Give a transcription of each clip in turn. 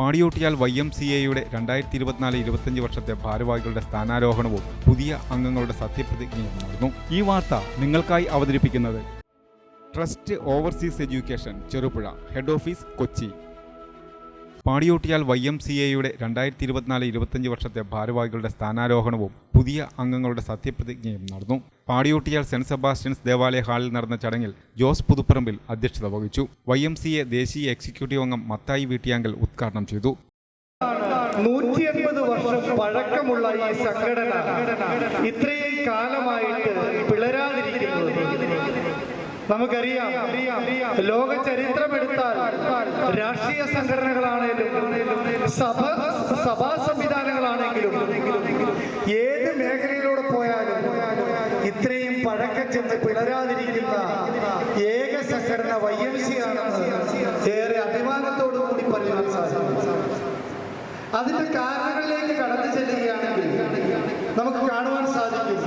Padiyottuchal Y M C എയുടെ രണ്ടായിരത്തി ഇരുപത്തിനാല് ഇരുപത്തഞ്ച് വർഷത്തെ ഭാരവാഹികളുടെ സ്ഥാനാരോഹണവും പുതിയ അംഗങ്ങളുടെ സത്യപ്രതിജ്ഞയും നടന്നു ഈ വാർത്ത നിങ്ങൾക്കായി അവതരിപ്പിക്കുന്നത് trust overseas education Cherupuzha head office Kochi. Padiyottuchal Y M C എയുടെ രണ്ടായിരത്തി ഇരുപത്തിനാല് ഇരുപത്തഞ്ച് വർഷത്തെ ഭാരവാഹികളുടെ സ്ഥാനാരോഹണവും പുതിയ അംഗങ്ങളുടെ സത്യപ്രതിജ്ഞയും നടന്നു. പാടിയോട്ടിയാൽ സെന്റ് സെബാസ്റ്റ്യൻസ് ദേവാലയ ഹാളിൽ നടന്ന ചടങ്ങിൽ ജോസ് പുതുപ്പറമ്പിൽ അധ്യക്ഷത വഹിച്ചു. വൈ എം സി എ ദേശീയ എക്സിക്യൂട്ടീവ് അംഗം മത്തായി വീട്ടിയാങ്കൽ ഉദ്ഘാടനം ചെയ്തു. നൂറ്റി വർഷം പഴക്കമുള്ള ഈ സംഘടന ഇത്രയും കാലമായിട്ട് നമുക്കറിയാം ലോക ചരിത്രമെടുത്താൽ രാഷ്ട്രീയ സംഘടനകളാണേലും സഭ സഭാ സംവിധാനങ്ങളാണെങ്കിലും ഏത് മേഖലയിലൂടെ പോയാലും ഇത്രയും പഴക്കം ചെന്ന് പിളരാതിരിക്കുന്ന ഏക സംഘടന വൈ എം സി ആണെന്ന് ഏറെ അഭിമാനത്തോടു കൂടി പറയാൻ സാധിക്കും. അതിന്റെ കാരണങ്ങളിലേക്ക് കടന്നു ചെല്ലുകയാണെങ്കിൽ നമുക്ക് കാണുവാൻ സാധിക്കും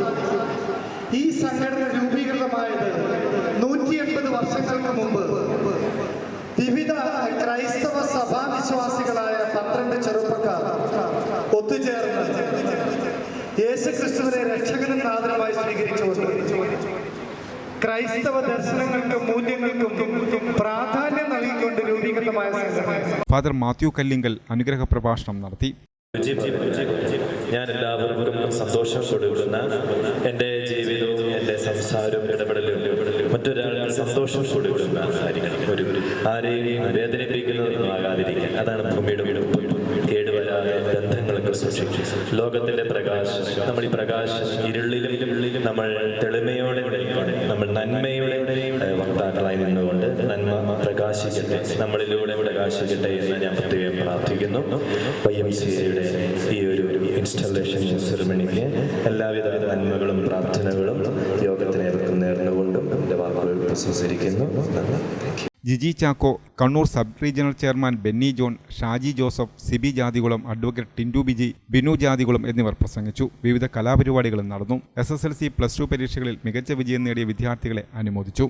ഈ സംഘടന രൂപീകൃതമായത് വർഷങ്ങൾക്ക് മുമ്പ് വിവിധ ക്രൈസ്തവ സഭാവിശ്വാസികളായ പന്ത്രണ്ട് ചെറുപ്പക്കാർ ഒത്തുചേർന്ന് യേശുക്രിസ്തുവിനെ രക്ഷകനും നാഥനുമായി സ്വീകരിച്ചുകൊണ്ട് ക്രൈസ്തവ ദർശനങ്ങൾക്കും മൂല്യങ്ങൾക്കും പ്രാധാന്യം നൽകിക്കൊണ്ട് രൂപീകൃതമായ ഫാദർ മാത്യു കല്ലിങ്കൽ അനുഗ്രഹ പ്രഭാഷണം നടത്തി ഞാൻ എല്ലാവർക്കും സന്തോഷം കൊടുക്കുന്ന എന്റെ ജീവിതവും സംസാരവും ഇടപെടലും മറ്റൊരാൾക്ക് സന്തോഷം ഒരു ആരെയും വേദനിപ്പിക്കുന്നതൊന്നും ആകാതിരിക്കാൻ അതാണ് ഭൂമിയുടെ കേടുവരാതെ ബന്ധങ്ങളൊക്കെ സൂക്ഷിച്ചു ലോകത്തിന്റെ പ്രകാശം നമ്മൾ ഈ പ്രകാശം ഇരുളിലും നമ്മൾ തെളിമയോടെ നമ്മൾ നന്മയുടെ വക്താക്കളായി നിന്നുകൊണ്ട് നന്മ പ്രകാശിക്കട്ടെ. നമ്മളിലൂടെ പ്രകാശിക്കട്ടെ എന്ന് ഞാൻ പ്രത്യേകം പ്രാർത്ഥിക്കുന്നു. വൈ എം സി എയുടെ ഈ ഒരു ഇൻസ്റ്റലേഷൻ സെറിമണിക്ക് എല്ലാവിധ നന്മകളും പ്രാർത്ഥനകളും പ്രശംസിക്കുന്നു Giji Chacko Kannur sub regional chairman Benny John Shaji Joseph Sibi Jathikulam advocate Tindu Biji Binu Jathikulam എന്നിവർ പ്രസംഗിച്ചു. വിവിധ കലാപരിപാടികളും നടന്നു. S S L C plus two പരീക്ഷകളിൽ മികച്ച വിജയം നേടിയ വിദ്യാർത്ഥികളെ അനുമോദിച്ചു.